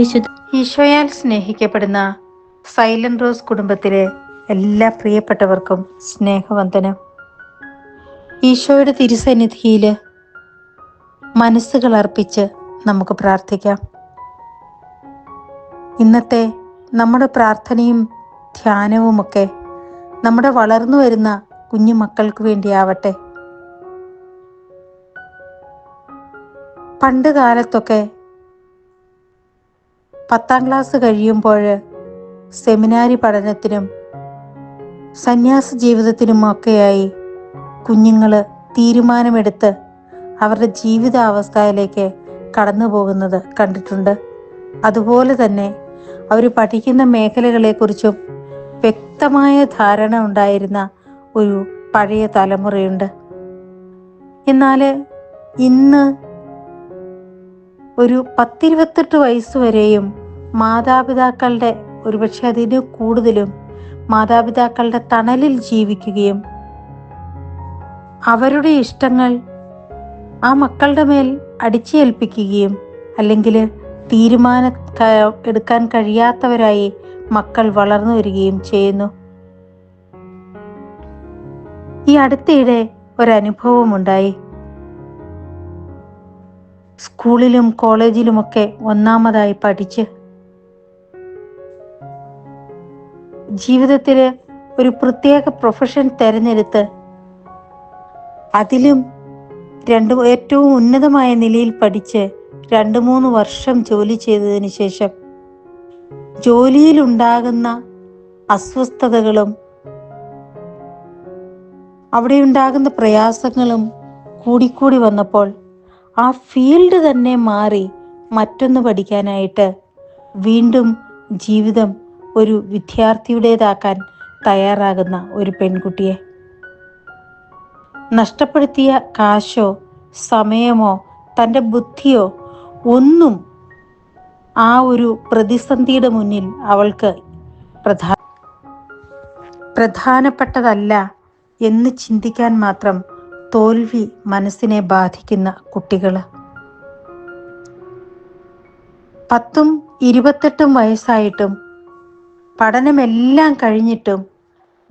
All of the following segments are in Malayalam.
വിശുദ്ധ ഈശോയാൽ സ്നേഹിക്കപ്പെടുന്ന സൈലന്റ് റോസ് കുടുംബത്തിലെ എല്ലാ പ്രിയപ്പെട്ടവർക്കും സ്നേഹവന്ദനം. ഈശോയുടെ തിരുസന്നിധിയിൽ മനസ്സുകൾ അർപ്പിച്ച് നമുക്ക് പ്രാർത്ഥിക്കാം. ഇന്നത്തെ നമ്മുടെ പ്രാർത്ഥനയും ധ്യാനവുമൊക്കെ നമ്മുടെ വളർന്നു വരുന്ന കുഞ്ഞു മക്കൾക്ക് വേണ്ടിയാവട്ടെ. പണ്ട് കാലത്തൊക്കെ പത്താം ക്ലാസ് കഴിയുമ്പോൾ സെമിനാരി പഠനത്തിനും സന്യാസ ജീവിതത്തിനുമൊക്കെയായി കുഞ്ഞുങ്ങൾ തീരുമാനമെടുത്ത് അവരുടെ ജീവിതാവസ്ഥയിലേക്ക് കടന്നു പോകുന്നത് കണ്ടിട്ടുണ്ട്. അതുപോലെ തന്നെ അവർ പഠിക്കുന്ന മേഖലകളെക്കുറിച്ചും വ്യക്തമായ ധാരണ ഉണ്ടായിരുന്ന ഒരു പഴയ തലമുറയുണ്ട്. എന്നാൽ ഇന്ന് ഒരു പത്തിരുപത്തെട്ട് വയസ്സ് വരെയും മാതാപിതാക്കളുടെ ഒരുപക്ഷെ അതിന് കൂടുതലും മാതാപിതാക്കളുടെ തണലിൽ ജീവിക്കുകയും അവരുടെ ഇഷ്ടങ്ങൾ ആ മക്കളുടെ മേൽ അടിച്ചേൽപ്പിക്കുകയും അല്ലെങ്കിൽ തീരുമാന എടുക്കാൻ കഴിയാത്തവരായി മക്കൾ വളർന്നു വരികയും ചെയ്യുന്നു. ഈ അടുത്തിടെ ഒരനുഭവമുണ്ടായി. സ്കൂളിലും കോളേജിലുമൊക്കെ ഒന്നാമതായി പഠിച്ച് ജീവിതത്തിൽ ഒരു പ്രത്യേക പ്രൊഫഷൻ തിരഞ്ഞെടുത്ത് അതിലും രണ്ട് ഏറ്റവും ഉന്നതമായ നിലയിൽ പഠിച്ച് രണ്ട് മൂന്ന് വർഷം ജോലി ചെയ്തതിന് ശേഷം ജോലിയിലുണ്ടാകുന്ന അസ്വസ്ഥതകളും അവിടെ ഉണ്ടാകുന്ന പ്രയാസങ്ങളും കൂടിക്കൂടി വന്നപ്പോൾ ആ ഫീൽഡ് തന്നെ മാറി മറ്റൊന്ന് പഠിക്കാനായിട്ട് വീണ്ടും ജീവിതം ഒരു വിദ്യാർത്ഥിയുടേതാക്കാൻ തയ്യാറാകുന്ന ഒരു പെൺകുട്ടിയെ. നഷ്ടപ്പെടുത്തിയ കാശോ സമയമോ തന്റെ ബുദ്ധിയോ ഒന്നും ആ ഒരു പ്രതിസന്ധിയുടെ മുന്നിൽ അവൾക്ക് പ്രധാന പ്രധാനപ്പെട്ടതല്ല എന്ന് ചിന്തിക്കാൻ മാത്രം തോൽവി മനസ്സിനെ ബാധിക്കുന്ന കുട്ടികൾ. പത്തും ഇരുപത്തെട്ടും വയസ്സായിട്ടും പഠനമെല്ലാം കഴിഞ്ഞിട്ടും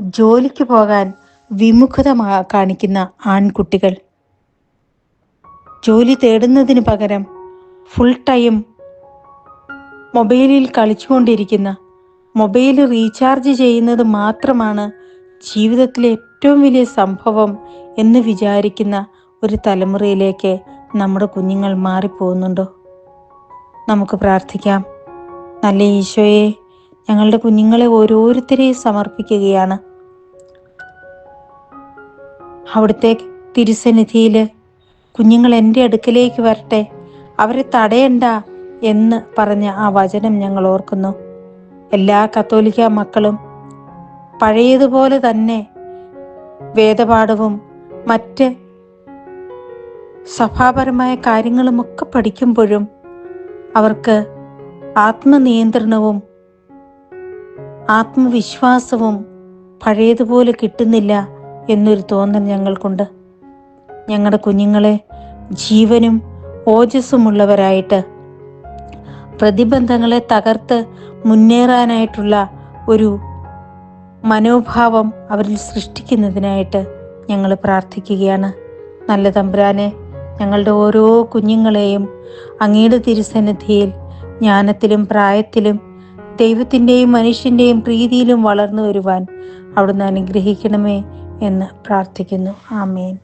ജോലിക്ക് പോകാൻ വിമുഖത കാണിക്കുന്ന ആൺകുട്ടികൾ. ജോലി തേടുന്നതിന് പകരം ഫുൾ ടൈം മൊബൈലിൽ കളിച്ചുകൊണ്ടിരിക്കുന്ന മൊബൈൽ റീചാർജ് ചെയ്യുന്നത് മാത്രമാണ് ജീവിതത്തിലെ ഏറ്റവും വലിയ സംഭവം എന്ന് വിചാരിക്കുന്ന ഒരു തലമുറയിലേക്ക് നമ്മുടെ കുഞ്ഞുങ്ങൾ മാറിപ്പോകുന്നുണ്ടോ? നമുക്ക് പ്രാർത്ഥിക്കാം. നല്ല ഈശോയെ ഞങ്ങളുടെ കുഞ്ഞുങ്ങളെ ഓരോരുത്തരെയും സമർപ്പിക്കുകയാണ്. അവിടുത്തെ തിരുസന്നിധിയിൽ കുഞ്ഞുങ്ങൾ എന്റെ അടുക്കലേക്ക് വരട്ടെ അവരെ തടയണ്ട എന്ന് പറഞ്ഞ ആ വചനം ഞങ്ങൾ ഓർക്കുന്നു. എല്ലാ കത്തോലിക്ക മക്കളും പഴയതുപോലെ തന്നെ വേദപാഠവും മറ്റ് സഭാപരമായ കാര്യങ്ങളുമൊക്കെ പഠിക്കുമ്പോഴും അവർക്ക് ആത്മനിയന്ത്രണവും ആത്മവിശ്വാസവും പഴയതുപോലെ കിട്ടുന്നില്ല എന്നൊരു തോന്നൽ ഞങ്ങൾക്കുണ്ട്. ഞങ്ങളുടെ കുഞ്ഞുങ്ങളെ ജീവനും ഓജസ്സുമുള്ളവരായിട്ട് പ്രതിബന്ധങ്ങളെ തകർത്ത് മുന്നേറാനായിട്ടുള്ള ഒരു മനോഭാവം അവരിൽ സൃഷ്ടിക്കുന്നതിനായിട്ട് ഞങ്ങൾ പ്രാർത്ഥിക്കുകയാണ്. നല്ല തമ്പുരാനെ ഞങ്ങളുടെ ഓരോ കുഞ്ഞുങ്ങളെയും അങ്ങയുടെ തിരുസന്നിധിയിൽ ജ്ഞാനത്തിലും പ്രായത്തിലും ദൈവത്തിന്റെയും മനുഷ്യന്റെയും പ്രീതിയിലും വളർന്നു വരുവാൻ അവിടുന്ന് അനുഗ്രഹിക്കണമേ എന്ന് പ്രാർത്ഥിക്കുന്നു. ആമേൻ.